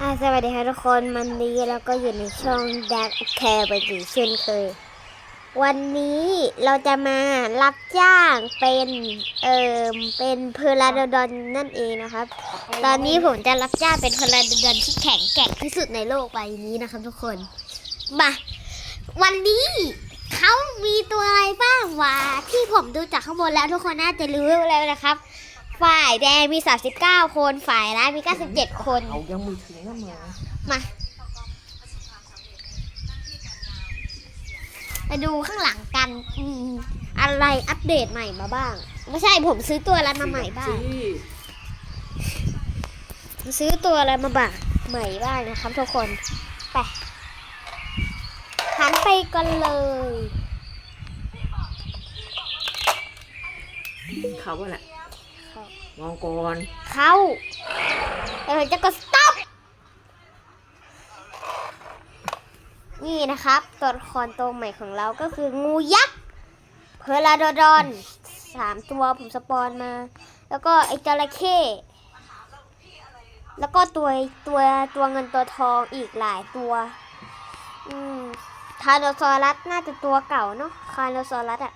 สวัสดีค่ะทุกคนวันนี้เราก็อยู่ในช่องแดกแคร์ไปกี่เช่นเคย วันนี้เราจะมารับจ้างเป็นเอ่อเป็นเพลาโดดอนนั่นเองนะครับ ตอนนี้ผมจะรับจ้างเป็นเพลาโดดอนที่แข็งแกร่งที่สุดในโลกใบนี้นะครับทุกคนมาวันนี้เขามีตัวอะไรบ้างวะที่ผมดูจากข้างบนแล้วทุกคนน่าจะรู้แล้วนะครับ ฝ่ายแดงมี 39 คน ฝ่ายร้ายมี 97 คน เอายังมือถือเข้ามามา มาดูข้างหลังกันอืมอะไรอัปเดตใหม่มาบ้าง ไม่ใช่ผมซื้อตัวอะไรมาใหม่บ้างผมซื้อตัวอะไรมาบ้างใหม่บ้างนะครับทุกคนไปหันไปกันเลย เขาว่าแหละ มองก่อนเข้าเออจะกด stop นี่นะครับตัวละครตัวใหม่ของเราก็คืองูยักษ์เพลาโดดอนสามตัวผมสปอนมา แล้วก็ไอจระเข้แล้วก็ตัวตัวตัวเงินตัวทองอีกหลายตัว อืมคาร์โนซอรัสน่าจะตัวเก่าเนาะคาร์โนซอรัสอะ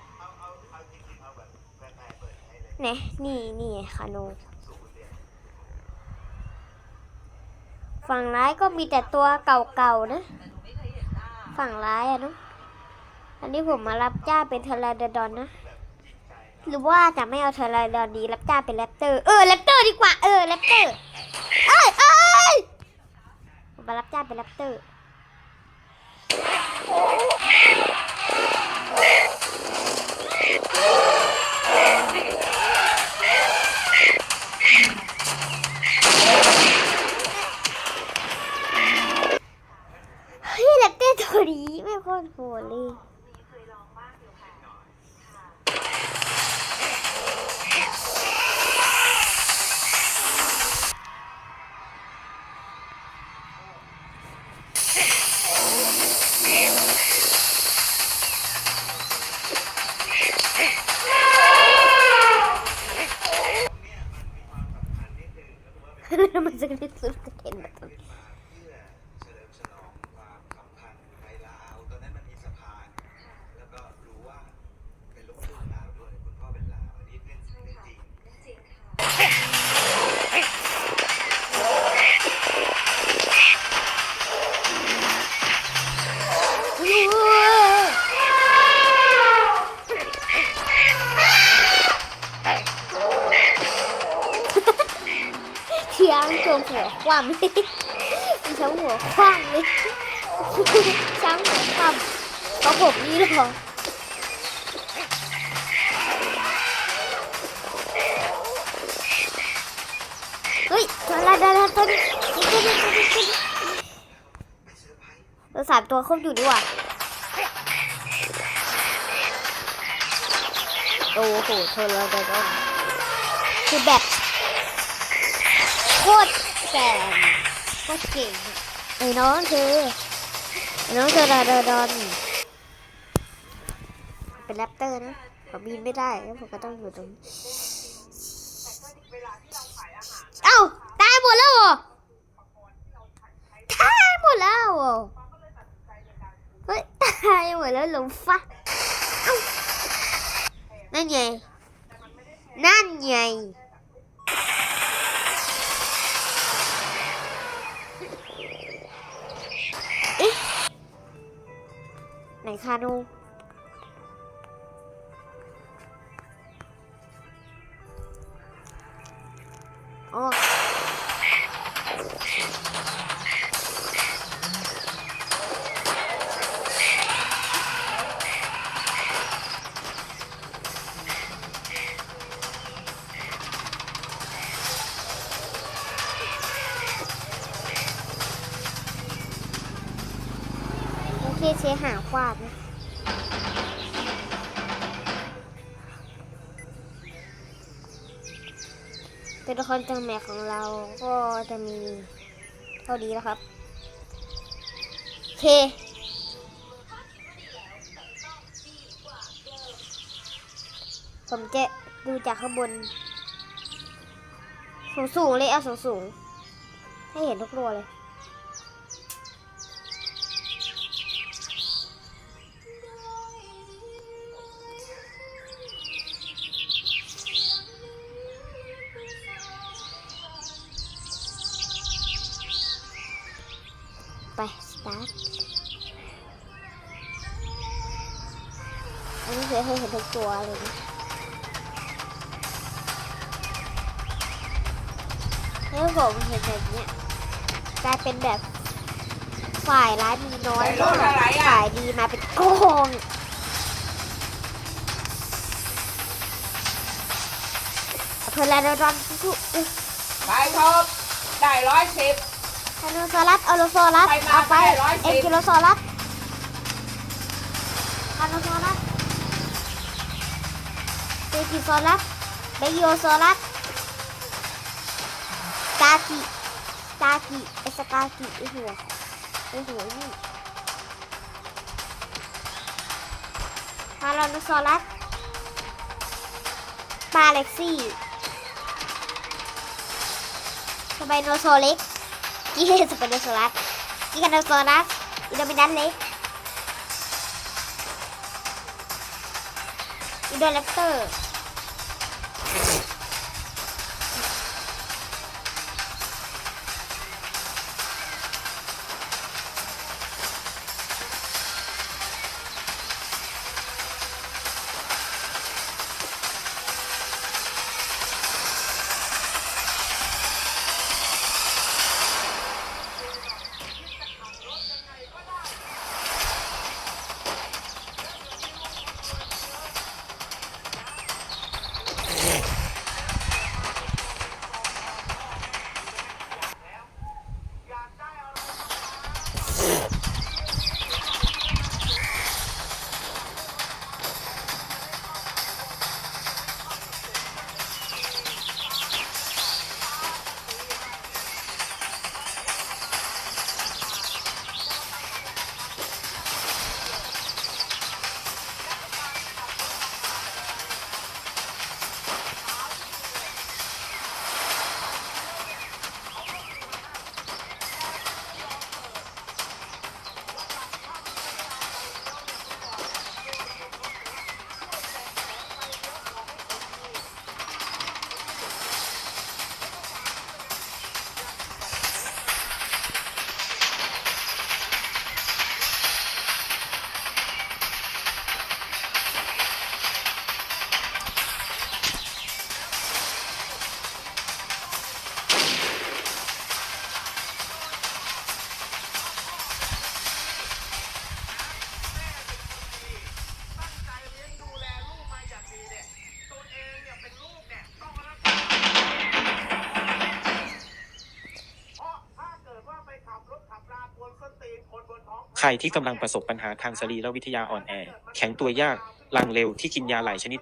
เนี่ยนี่นี่คาโนฝั่งร้ายก็มีแต่ตัวเก่าๆนะ ฝั่งร้ายอะเนาะอันนี้ผมมารับจ้าเป็นเทอร์ดดอนนะ หรือว่าจะไม่เอาเทอร์ดอนดีรับจ้าเป็นแรปเตอร์ เออแรปเตอร์ดีกว่า เออแรปเตอร์ เอ้ยเอ้ยผมมารับจ้าเป็นแรปเตอร์ แล้ ทียงโจมหัวคว่ำเลยช้างหัวคว่ำเลยช้างหัวคว่ำเพราะผมนี่หรอเฮ้ยตัวอะไรตัวอะไรตัวนี้ตัวนี้ตัวนี้ตัวนี้เราสามตัวครบอยู่ดีกว่าโอ้โหเธอเราเดินคือแบบ โคตรแก่โคตรเก่งไอ้น้องเธอไอ้น้องเธอดาดาดอนเป็นแรปเตอร์นะผมบินไม่ได้แล้วผมก็ต้องอยู่ตรงนี้เอ้าตายหมดแล้วเหรอตายหมดแล้วเหรอเฮ้ยตายหมดแล้วหลงฟ้านั่นไงนั่นไง ไหนคานูอ๋อ โอเคเชหาควาดนะตัวละครตัวแม่ของเราก็จะมีเท่านี้แล้วครับเคผมจะดูจากข้างบน สูงๆเลยเอาสูงๆให้เห็นทุกตัวเลย สตาร์ทอันนี้เคยให้เห็นทุกตัวเลยนะแล้วผมเห็นแบบเนี้ยกลายเป็นแบบฝ่ายร้ายมีน้อยใส่รถอะไรอะฝ่ายดีมาเป็นโกงเพลาโดรอนทุกไปทบได้ร้อยสิบ ไทโนซอรัสออโลซอรัสไปมาเอาไปไปร้อยสิบเอ็นกิโลซอรัสไทโนซอรัสเบกิซอรัสเบกิโอซอรัสกากิกากิไอสกากิไอหัวไอหัวนี่พาราโนซอรัสปลาเล็กซี่สไปโนโซเล็ก กีสเปนโดโซลัสกี ใครที่กำลังประสบปัญหาทางสรีรวิทยาอ่อนแอ แข็งตัวยากลังเร็วที่กินยาหลายชนิด